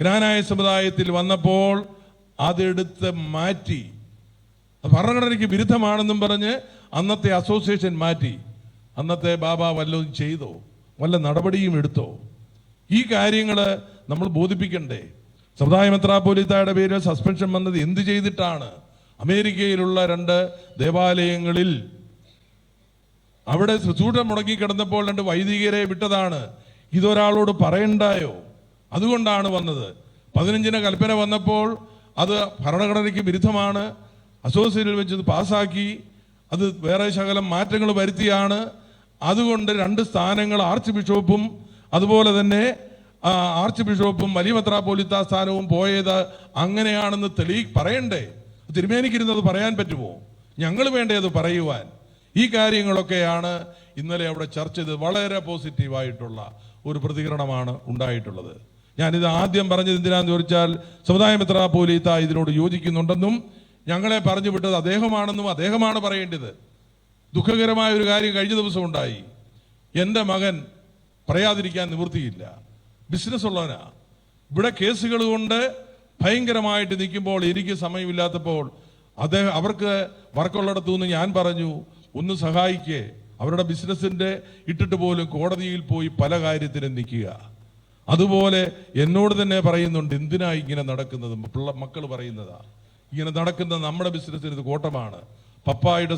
Speaker 1: ജ്ഞാനായ സമുദായത്തിൽ വന്നപ്പോൾ അതെടുത്ത് മാറ്റി. ഭരണഘടനയ്ക്ക് വിരുദ്ധമാണെന്നും പറഞ്ഞ് അന്നത്തെ അസോസിയേഷൻ മാറ്റി. അന്നത്തെ ബാബ വല്ലതും ചെയ്തോ? വല്ല നടപടിയും എടുത്തോ? ഈ കാര്യങ്ങൾ നമ്മൾ ബോധിപ്പിക്കണ്ടേ? സമുദായ മെത്രാപ്പോലിത്തയുടെ പേരിൽ സസ്പെൻഷൻ വന്നത് എന്ത് ചെയ്തിട്ടാണ്? അമേരിക്കയിലുള്ള രണ്ട് ദേവാലയങ്ങളിൽ അവിടെ ശുശ്രൂഷ മുടങ്ങി കിടന്നപ്പോൾ രണ്ട് വൈദികരെ വിട്ടതാണ്. ഇതൊരാളോട് പറയണ്ടായോ? അതുകൊണ്ടാണ് വന്നത്. പതിനഞ്ചിന് കൽപ്പന വന്നപ്പോൾ അത് ഭരണഘടനയ്ക്ക് വിരുദ്ധമാണ്. അസോസിയേറ്റിൽ വെച്ച് ഇത് പാസ്സാക്കി. അത് വേറെ ശകലം മാറ്റങ്ങൾ വരുത്തിയാണ്. അതുകൊണ്ട് രണ്ട് സ്ഥാനങ്ങൾ ആർച്ച് ബിഷപ്പും അതുപോലെ തന്നെ ആർച്ച് ബിഷപ്പും വലിയ മെത്രാപ്പോലിത്ത സ്ഥാനവും പോയത് അങ്ങനെയാണെന്ന് തെളി പറയണ്ടേ? തിരുമേനിക്കിരുന്നത് പറയാൻ പറ്റുമോ? ഞങ്ങൾ വേണ്ടേ അത് പറയുവാൻ. ഈ കാര്യങ്ങളൊക്കെയാണ് ഇന്നലെ അവിടെ ചർച്ച ചെയ്ത് വളരെ പോസിറ്റീവായിട്ടുള്ള ഒരു പ്രതികരണമാണ് ഉണ്ടായിട്ടുള്ളത്. ഞാനിത് ആദ്യം പറഞ്ഞത് എന്തിനാന്ന് ചോദിച്ചാൽ സമുദായ പോലീത്ത ഇതിനോട് യോജിക്കുന്നുണ്ടെന്നും ഞങ്ങളെ പറഞ്ഞു വിട്ടത് അദ്ദേഹമാണെന്നും അദ്ദേഹമാണ് പറയേണ്ടത്. ദുഃഖകരമായ ഒരു കാര്യം കഴിഞ്ഞ ദിവസം ഉണ്ടായി. എന്റെ മകൻ പറയാതിരിക്കാൻ നിവൃത്തിയില്ല. ബിസിനസ് ഉള്ളവനാ. ഇവിടെ കേസുകൾ കൊണ്ട് ഭയങ്കരമായിട്ട് നിൽക്കുമ്പോൾ എനിക്ക് സമയമില്ലാത്തപ്പോൾ അദ്ദേഹം അവർക്ക് വർക്കുള്ളിടത്തു നിന്ന് ഞാൻ പറഞ്ഞു ഒന്ന് സഹായിക്കേ. അവരുടെ ബിസിനസ്സിന്റെ ഇട്ടിട്ട് പോലും കോടതിയിൽ പോയി പല കാര്യത്തിനും നിൽക്കുക. അതുപോലെ എന്നോട് തന്നെ പറയുന്നുണ്ട് എന്തിനാ ഇങ്ങനെ നടക്കുന്നത്? പിള്ള മക്കൾ പറയുന്നതാ. ഇങ്ങനെ നടക്കുന്ന നമ്മുടെ ബിസിനസ്സിന് ഇത് കോട്ടമാണ്. പപ്പായുടെ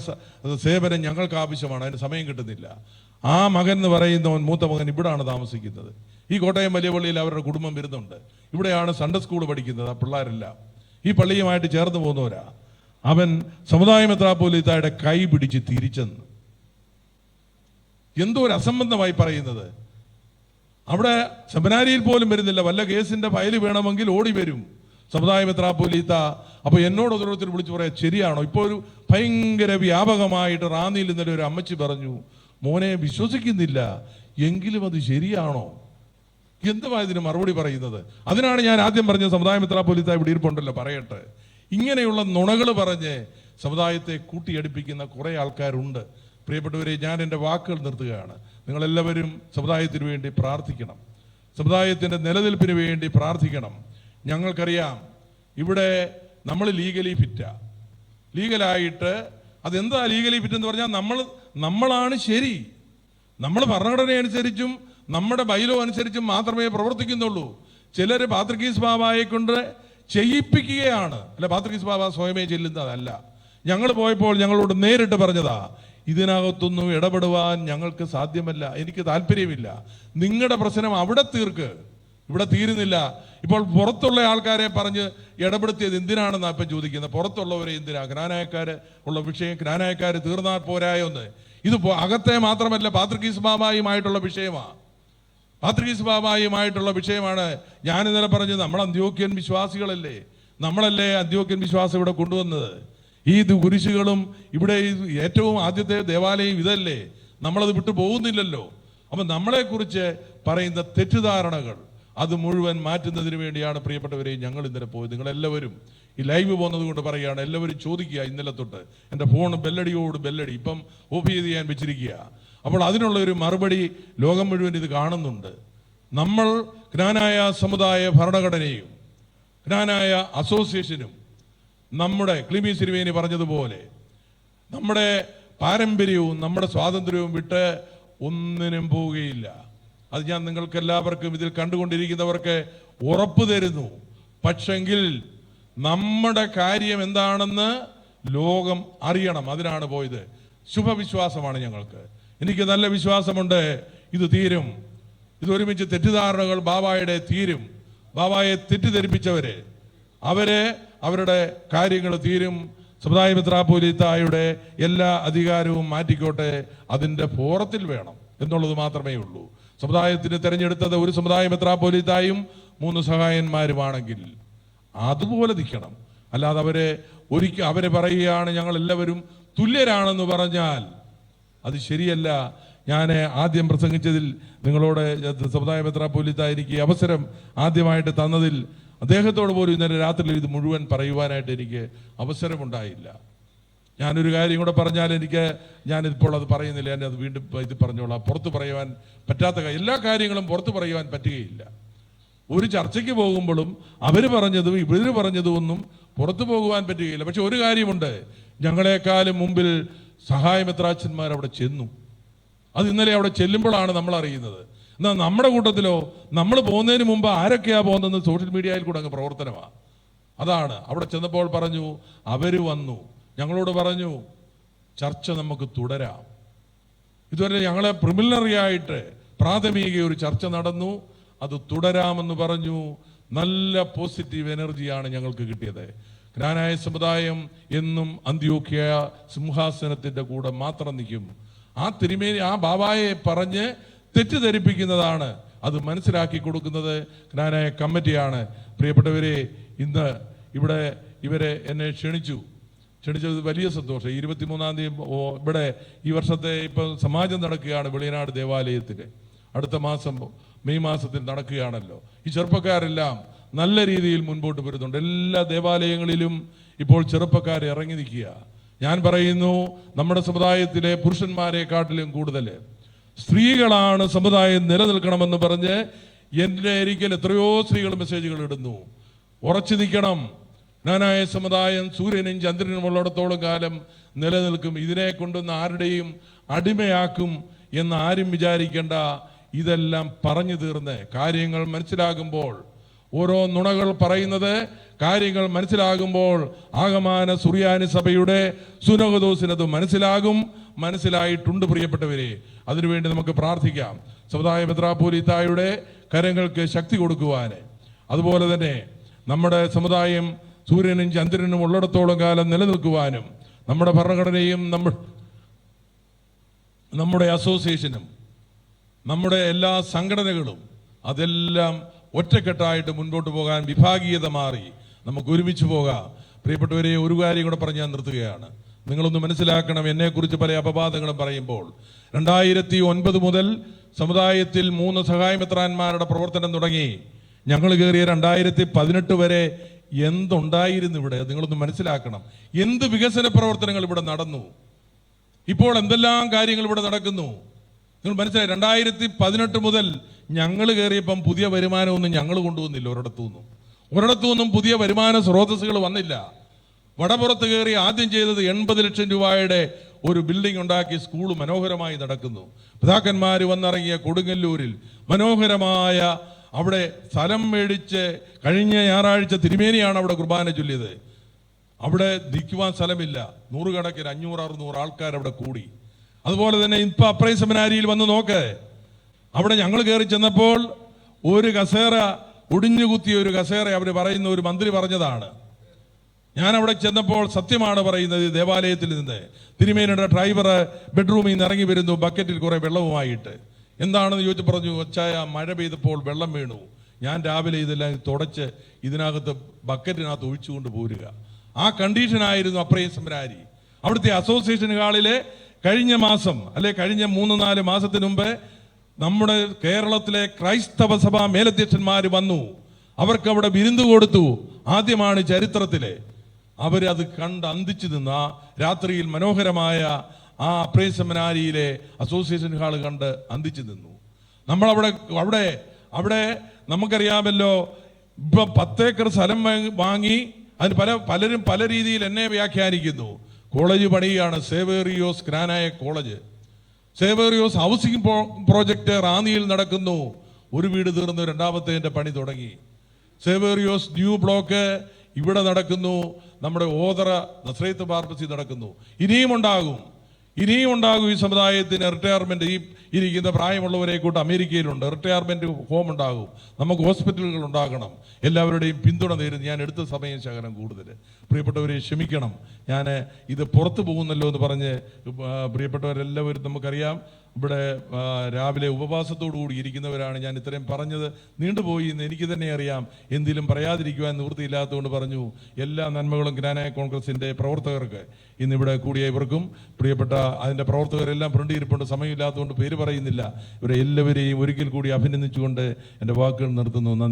Speaker 1: സേവനം ഞങ്ങൾക്ക് ആവശ്യമാണ് അതിന് സമയം കിട്ടുന്നില്ല. ആ മകൻ എന്ന് പറയുന്നവൻ മൂത്ത മകൻ ഇവിടാണ് താമസിക്കുന്നത്. ഈ കോട്ടയം വലിയ പള്ളിയിൽ അവരുടെ കുടുംബം വരുന്നുണ്ട്. ഇവിടെയാണ് സൺഡേ സ്കൂൾ പഠിക്കുന്നത് ആ പിള്ളേരെല്ലാം. ഈ പള്ളിയുമായിട്ട് ചേർന്ന് പോകുന്നവരാ. അവൻ സമുദായ മെത്രാപ്പോലിത്തായുടെ കൈ പിടിച്ച് തിരിച്ചെന്ന്. എന്തോ ഒരു അസംബന്ധമായി പറയുന്നത്. അവിടെ സെമിനാരിയിൽ പോലും വരുന്നില്ല. വല്ല കേസിന്റെ ഫയൽ വേണമെങ്കിൽ ഓടി വരും. സമുദായ മെത്രാപ്പോലീത്ത അപ്പൊ എന്നോട് ഓരോരുത്തർ വിളിച്ചു പറയാം ശരിയാണോ? ഇപ്പോൾ ഒരു ഭയങ്കര വ്യാപകമായിട്ട് റാന്നിയിൽ ഇന്നലെ ഒരു അമ്മച്ചി പറഞ്ഞു മോനെ വിശ്വസിക്കുന്നില്ല. എങ്കിലും അത് ശരിയാണോ? എന്തുമായി ഇതിന് മറുപടി പറയുന്നത്? അതിനാണ് ഞാൻ ആദ്യം പറഞ്ഞ സമുദായ മെത്രാപ്പോലീത്ത ഇവിടെ ഇരിപ്പുണ്ടല്ലോ പറയട്ടെ. ഇങ്ങനെയുള്ള നുണകൾ പറഞ്ഞ് സമുദായത്തെ കൂട്ടിയടിപ്പിക്കുന്ന കുറെ ആൾക്കാരുണ്ട്. പ്രിയപ്പെട്ടവരെ ഞാൻ എന്റെ വാക്കുകൾ നിർത്തുകയാണ്. നിങ്ങളെല്ലാവരും സമുദായത്തിന് വേണ്ടി പ്രാർത്ഥിക്കണം. സമുദായത്തിന്റെ നിലനിൽപ്പിന് വേണ്ടി പ്രാർത്ഥിക്കണം. ഞങ്ങൾക്കറിയാം ഇവിടെ നമ്മൾ ലീഗലി ഫിറ്റാ ലീഗലായിട്ട് അതെന്താ ലീഗലി ഫിറ്റ് എന്ന് പറഞ്ഞാൽ നമ്മൾ നമ്മളാണ് ശരി. നമ്മൾ ഭരണഘടന അനുസരിച്ചും നമ്മുടെ ബൈലോ അനുസരിച്ചും മാത്രമേ പ്രവർത്തിക്കുന്നുള്ളൂ. ചിലർ പാത്രികീസ് ബാബായെ കൊണ്ട് ചെയ്യിപ്പിക്കുകയാണ്. അല്ല പാത്രികീസ് ബാബ സ്വയമേ ചെല്ലുന്നതല്ല. ഞങ്ങൾ പോയപ്പോൾ ഞങ്ങളോട് നേരിട്ട് പറഞ്ഞതാ ഇതിനകത്തൊന്നും ഇടപെടുവാൻ ഞങ്ങൾക്ക് സാധ്യമല്ല. എനിക്ക് താല്പര്യമില്ല. നിങ്ങളുടെ പ്രശ്നം അവിടെ തീർക്ക്. ഇവിടെ തീരുന്നില്ല. ഇപ്പോൾ പുറത്തുള്ള ആൾക്കാരെ പറഞ്ഞ് ഇടപെടുത്തിയത് എന്തിനാണെന്നാണ് ഇപ്പം ചോദിക്കുന്നത്? പുറത്തുള്ളവരെ എന്തിനാ? ജ്ഞാനായക്കാർ ഉള്ള വിഷയം ജ്ഞാനായക്കാർ തീർന്നാൽ പോരായൊന്ന് ഇത് അകത്തെ മാത്രമല്ല പാത്രികീസ് ബാബായുമായിട്ടുള്ള വിഷയമാണ് പാത്രികീസ് ബാബായുമായിട്ടുള്ള വിഷയമാണ്. ഞാനിന്നലെ പറഞ്ഞത് നമ്മൾ അന്ത്യോക്യൻ വിശ്വാസികളല്ലേ? നമ്മളല്ലേ അന്ത്യോക്യൻ വിശ്വാസം ഇവിടെ കൊണ്ടുവന്നത്? ഈ കുരിശുകളും ഇവിടെ ഏറ്റവും ആദ്യത്തെ ദേവാലയം ഇതല്ലേ? നമ്മളത് വിട്ടു പോകുന്നില്ലല്ലോ. അപ്പൊ നമ്മളെക്കുറിച്ച് പറയുന്ന തെറ്റിദ്ധാരണകൾ അത് മുഴുവൻ മാറ്റുന്നതിന് വേണ്ടിയാണ് പ്രിയപ്പെട്ടവരെ ഞങ്ങൾ ഇന്നലെ പോയത്. നിങ്ങളെല്ലാവരും ഈ ലൈവ് പോകുന്നത് കൊണ്ട് പറയുകയാണ് എല്ലാവരും ചോദിക്കുക ഇന്നലെ തൊട്ട്. എന്റെ ഫോൺ ബെല്ലടിയോട് ബെല്ലടി ഇപ്പം ഓഫ് ചെയ്ത് ഞാൻ വെച്ചിരിക്കുക. അപ്പോൾ അതിനുള്ള ഒരു മറുപടി ലോകം മുഴുവൻ ഇത് കാണുന്നുണ്ട്. നമ്മൾ ജ്ഞാനായ സമുദായ ഭരണഘടനയും ജ്ഞാനായ അസോസിയേഷനും നമ്മുടെ ക്ലിമി സിരിവേനി പറഞ്ഞതുപോലെ നമ്മുടെ പാരമ്പര്യവും നമ്മുടെ സ്വാതന്ത്ര്യവും വിട്ട് ഒന്നിനും പോവുകയില്ല. അത് ഞാൻ നിങ്ങൾക്ക് എല്ലാവർക്കും ഇതിൽ കണ്ടുകൊണ്ടിരിക്കുന്നവർക്ക് ഉറപ്പ് തരുന്നു. പക്ഷെങ്കിൽ നമ്മുടെ കാര്യം എന്താണെന്ന് ലോകം അറിയണം. അതിനാണ് പോയത്. ശുഭവിശ്വാസമാണ് ഞങ്ങൾക്ക്. എനിക്ക് നല്ല വിശ്വാസമുണ്ട്. ഇത് തീരും. ഇത് ഇതൊരുമിച്ച് തെറ്റിദ്ധാരണകൾ ബാബായുടെ തീരും. ബാബായെ തെറ്റിദ്ധരിപ്പിച്ചവര് അവർ അവരുടെ കാര്യങ്ങൾ തീരും. സമുദായ മെത്രാപ്പോലീത്തായുടെ എല്ലാ അധികാരവും മാറ്റിക്കോട്ടെ. അതിന്റെ ഫോറത്തിൽ വേണം എന്നുള്ളത് മാത്രമേ ഉള്ളൂ. സമുദായത്തിന് തിരഞ്ഞെടുത്തത് ഒരു സമുദായ മെത്രാപ്പോലീത്തായും മൂന്ന് സഹായന്മാരുമാണെങ്കിൽ അതുപോലെ നിൽക്കണം. അല്ലാതെ അവരെ ഒരിക്കൽ അവരെ പറയുകയാണ് ഞങ്ങൾ എല്ലാവരും തുല്യരാണെന്ന് പറഞ്ഞാൽ അത് ശരിയല്ല. ഞാൻ ആദ്യം പ്രസംഗിച്ചതിൽ നിങ്ങളോട് സമുദായ മെത്രാപ്പോലിത്ത അവസരം ആദ്യമായിട്ട് തന്നതിൽ അദ്ദേഹത്തോട് പോലും ഇന്നലെ രാത്രിയിൽ ഇത് മുഴുവൻ പറയുവാനായിട്ട് എനിക്ക് അവസരമുണ്ടായില്ല. ഞാനൊരു കാര്യം കൂടെ പറഞ്ഞാൽ എനിക്ക് ഞാനിപ്പോൾ അത് പറയുന്നില്ല. എന്നെ അത് വീണ്ടും ഇത് പറഞ്ഞോളാം. പുറത്ത് പറയുവാൻ പറ്റാത്ത എല്ലാ കാര്യങ്ങളും പുറത്ത് പറയുവാൻ പറ്റുകയില്ല. ഒരു ചർച്ചയ്ക്ക് പോകുമ്പോഴും അവർ പറഞ്ഞതും ഇവർ പറഞ്ഞതും ഒന്നും പുറത്തു പോകുവാൻ പറ്റുകയില്ല. പക്ഷെ ഒരു കാര്യമുണ്ട്. ഞങ്ങളെക്കാളും മുമ്പിൽ സഹായമെത്രാച്ചന്മാർ അവിടെ ചെന്നു. അത് ഇന്നലെ അവിടെ ചെല്ലുമ്പോഴാണ് നമ്മൾ അറിയുന്നത് എന്നാൽ നമ്മുടെ കൂട്ടത്തിലോ? നമ്മൾ പോകുന്നതിന് മുമ്പ് ആരൊക്കെയാ പോകുന്നത് സോഷ്യൽ മീഡിയയിൽ കൂടെ അങ്ങ് പ്രവർത്തനമാണ് അതാണ്. അവിടെ ചെന്നപ്പോൾ പറഞ്ഞു അവർ വന്നു. ഞങ്ങളോട് പറഞ്ഞു ചർച്ച നമുക്ക് തുടരാം. ഇതുവരെ ഞങ്ങളെ പ്രിമിലിനറി ആയിട്ട് പ്രാഥമിക ഒരു ചർച്ച നടന്നു. അത് തുടരാമെന്ന് പറഞ്ഞു. നല്ല പോസിറ്റീവ് എനർജിയാണ് ഞങ്ങൾക്ക് കിട്ടിയത്. ജ്ഞാനായ സമുദായം എന്നും അന്ത്യോക്യ സിംഹാസനത്തിന്റെ കൂടെ മാത്രം നിൽക്കും. ആ തിരുമേനി ആ ബാബായെ പറഞ്ഞ് തെറ്റിദ്ധരിപ്പിക്കുന്നതാണ് അത് മനസ്സിലാക്കി കൊടുക്കുന്നത് ജ്ഞാനായ കമ്മിറ്റിയാണ്. പ്രിയപ്പെട്ടവരെ ഇന്ന് ഇവിടെ ഇവരെ എന്നെ ക്ഷണിച്ചു. ക്ഷണിച്ചത് വലിയ സന്തോഷം. ഇരുപത്തിമൂന്നാം തീയതി ഇവിടെ ഈ വർഷത്തെ ഇപ്പോൾ സമാജം നടക്കുകയാണ് വെളിയനാട് ദേവാലയത്തിൽ അടുത്ത മാസം മെയ് മാസത്തിൽ നടക്കുകയാണല്ലോ. ഈ ചെറുപ്പക്കാരെല്ലാം നല്ല രീതിയിൽ മുൻപോട്ട് വരുന്നുണ്ട്. എല്ലാ ദേവാലയങ്ങളിലും ഇപ്പോൾ ചെറുപ്പക്കാർ ഇറങ്ങി നിൽക്കുക. ഞാൻ പറയുന്നു നമ്മുടെ സമുദായത്തിലെ പുരുഷന്മാരെക്കാട്ടിലും കൂടുതൽ സ്ത്രീകളാണ് സമുദായം നിലനിൽക്കണമെന്ന് പറഞ്ഞ് എന്റെ അരികിൽ എത്രയോ സ്ത്രീകൾ മെസ്സേജുകൾ ഇടുന്നു. ഉറച്ചു നിൽക്കണം. ജ്ഞാനായ സമുദായം സൂര്യനും ചന്ദ്രനും ഉള്ളിടത്തോളം കാലം നിലനിൽക്കും. ഇതിനെ കൊണ്ടൊന്ന് ആരുടെയും അടിമയാക്കും എന്ന് ആരും വിചാരിക്കേണ്ട. ഇതെല്ലാം പറഞ്ഞു തീർന്ന് കാര്യങ്ങൾ മനസ്സിലാകുമ്പോൾ ഓരോ നുണകൾ പറയുന്നത് കാര്യങ്ങൾ മനസ്സിലാകുമ്പോൾ ആകമാന സുറിയാനി സഭയുടെ സുനകദോസിനത് മനസ്സിലാകും. മനസ്സിലായിട്ടുണ്ട് പ്രിയപ്പെട്ടവരെ. അതിനുവേണ്ടി നമുക്ക് പ്രാർത്ഥിക്കാം. സമുദായ മെത്രാപോലിത്തായുടെ കരങ്ങൾക്ക് ശക്തി കൊടുക്കുവാൻ അതുപോലെ തന്നെ നമ്മുടെ സമുദായം സൂര്യനും ചന്ദ്രനും ഉള്ളിടത്തോളം കാലം നിലനിൽക്കുവാനും നമ്മുടെ ഭരണഘടനയും നമ്മൾ നമ്മുടെ അസോസിയേഷനും നമ്മുടെ എല്ലാ സംഘടനകളും അതെല്ലാം ഒറ്റക്കെട്ടായിട്ട് മുൻപോട്ട് പോകാൻ വിഭാഗീയത മാറി. നമുക്ക് ഒരുമിച്ച് പോകാം. പ്രിയപ്പെട്ടവരെ ഒരു കാര്യം കൂടെ പറഞ്ഞ് ഞാൻ നിർത്തുകയാണ്. നിങ്ങളൊന്ന് മനസ്സിലാക്കണം എന്നെക്കുറിച്ച് പല അപവാദങ്ങളും പറയുമ്പോൾ. രണ്ടായിരത്തി ഒൻപത് മുതൽ സമുദായത്തിൽ മൂന്ന് സഹായമിത്രാന്മാരുടെ പ്രവർത്തനം തുടങ്ങി. ഞങ്ങൾ കയറിയ രണ്ടായിരത്തി പതിനെട്ട് വരെ എന്തുണ്ടായിരുന്നു ഇവിടെ? നിങ്ങളൊന്ന് മനസ്സിലാക്കണം. എന്ത് വികസന പ്രവർത്തനങ്ങൾ ഇവിടെ നടന്നു? ഇപ്പോൾ എന്തെല്ലാം കാര്യങ്ങൾ ഇവിടെ നടക്കുന്നു? നിങ്ങൾ മനസ്സിലായി? രണ്ടായിരത്തി പതിനെട്ട് മുതൽ ഞങ്ങൾ കയറിയപ്പം പുതിയ വരുമാനമൊന്നും ഞങ്ങൾ കൊണ്ടുവന്നില്ല ഒരിടത്തു നിന്നും ഒരിടത്തു നിന്നും പുതിയ വരുമാന സ്രോതസ്സുകൾ വന്നില്ല. വടപുറത്ത് കയറി ആദ്യം ചെയ്തത് എൺപത് ലക്ഷം രൂപയുടെ ഒരു ബിൽഡിംഗ് ഉണ്ടാക്കി സ്കൂൾ മനോഹരമായി നടക്കുന്നു. പിതാക്കന്മാർ വന്നിറങ്ങിയ കൊടുങ്ങല്ലൂരിൽ മനോഹരമായ അവിടെ സ്ഥലം മേടിച്ച് കഴിഞ്ഞ ഞായറാഴ്ച തിരുമേനിയാണ് അവിടെ കുർബാന ചൊല്ലിയത്. അവിടെ നിൽക്കുവാൻ സ്ഥലമില്ല. നൂറുകണക്കിന് അഞ്ഞൂറ് അറുന്നൂറ് ആൾക്കാർ അവിടെ കൂടി. അതുപോലെ തന്നെ ഇപ്പം അപ്രൈ സെമിനാരിയിൽ വന്ന് നോക്ക്. അവിടെ ഞങ്ങൾ കയറി ചെന്നപ്പോൾ ഒരു കസേര ഒടിഞ്ഞു കുത്തിയ ഒരു കസേര അവർ പറയുന്ന ഒരു മന്ത്രി പറഞ്ഞതാണ്. ഞാൻ അവിടെ ചെന്നപ്പോൾ സത്യമാണ് പറയുന്നത് ദേവാലയത്തിൽ നിന്ന്. തിരുമേനിയുടെ ഡ്രൈവർ ബെഡ്റൂമിൽ നിന്ന് ഇറങ്ങി വരുന്നു ബക്കറ്റിൽ കുറെ വെള്ളവുമായിട്ട്. എന്താണെന്ന് ചോദിച്ചു പറഞ്ഞു ഒച്ചായ മഴ പെയ്തപ്പോൾ വെള്ളം വീണു. ഞാൻ രാവിലെ ഇതെല്ലാം തുടച്ച് ഇതിനകത്ത് ബക്കറ്റിനകത്ത് ഒഴിച്ചുകൊണ്ട് പോരുക. ആ കണ്ടീഷനായിരുന്നു അപ്രയം സമരാരി. അവിടുത്തെ അസോസിയേഷൻ ഹാളിലെ കഴിഞ്ഞ മാസം അല്ലെ കഴിഞ്ഞ മൂന്ന് നാല് മാസത്തിന് മുമ്പ് നമ്മുടെ കേരളത്തിലെ ക്രൈസ്തവ സഭാ മേലധ്യക്ഷന്മാർ വന്നു. അവർക്ക് അവിടെ വിരുന്ന് കൊടുത്തു. ആദ്യമാണ് ചരിത്രത്തിലെ. അവരത് കണ്ട് അന്തിച്ചു നിന്ന രാത്രിയിൽ മനോഹരമായ ആ അപ്രേ സെമിനാരിയിലെ അസോസിയേഷൻ ഹാൾ കണ്ട് അന്തിച്ചു നിന്നു. നമ്മൾ അവിടെ അവിടെ അവിടെ നമുക്കറിയാമല്ലോ ഇപ്പൊ പത്തേക്കർ സ്ഥലം വാങ്ങി അതിന് പല പലരും പല രീതിയിൽ എന്നെ വ്യാഖ്യാനിക്കുന്നു. കോളേജ് പണിയാണ് സേവേറിയോസ് ഗ്രാനായ കോളേജ്. സേവേറിയോസ് ഹൗസിംഗ് പ്രോജക്റ്റ് റാന്നിയിൽ നടക്കുന്നു. ഒരു വീട് തീർന്നു രണ്ടാമത്തെ പണി തുടങ്ങി. സേവേറിയോസ് ന്യൂ ബ്ലോക്ക് ഇവിടെ നടക്കുന്നു നമ്മുടെ ഓതറ നസ്രേത്ത് പാർപ്പസി നടക്കുന്നു. ഇനിയും ഉണ്ടാകും. ഇനിയും ഉണ്ടാകും ഈ സമുദായത്തിന് റിട്ടയർമെന്റ് ഈ ഇരിക്കുന്ന പ്രായമുള്ളവരെ കൂട്ട് അമേരിക്കയിലുണ്ട്. റിട്ടയർമെന്റ് ഹോം ഉണ്ടാകും. നമുക്ക് ഹോസ്പിറ്റലുകൾ ഉണ്ടാകണം. എല്ലാവരുടെയും പിന്തുണ നേരുന്നു ഞാൻ എടുത്ത സമയം ശകലം കൂടുതൽ. പ്രിയപ്പെട്ടവരെ ക്ഷമിക്കണം. ഞാൻ ഇത് പുറത്തു പോകുന്നല്ലോ എന്ന് പറഞ്ഞ് പ്രിയപ്പെട്ടവരെല്ലാവരും നമുക്കറിയാം. ഇവിടെ രാവിലെ ഉപവാസത്തോടുകൂടി ഇരിക്കുന്നവരാണ് ഞാൻ ഇത്രയും പറഞ്ഞത്. നീണ്ടുപോയി എന്ന് എനിക്ക് തന്നെ അറിയാം. എന്തിലും പറയാതിരിക്കുവാൻ നിവൃത്തിയില്ലാത്തതുകൊണ്ട് പറഞ്ഞു എല്ലാ നന്മകളും ഗ്രാനായ കോൺഗ്രസിന്റെ പ്രവർത്തകർക്ക്. ഇന്നിവിടെ കൂടിയ ഇവർക്കും പ്രിയപ്പെട്ട അതിന്റെ പ്രവർത്തകരെല്ലാം ഫ്രണ്ടിരിപ്പുണ്ട് സമയമില്ലാത്തതുകൊണ്ട് പേര് പറയുന്നില്ല. ഇവരെ എല്ലാവരെയും ഒരിക്കൽ കൂടി അഭിനന്ദിച്ചുകൊണ്ട് എന്റെ വാക്കുകൾ നിർത്തുന്നു. നന്ദി.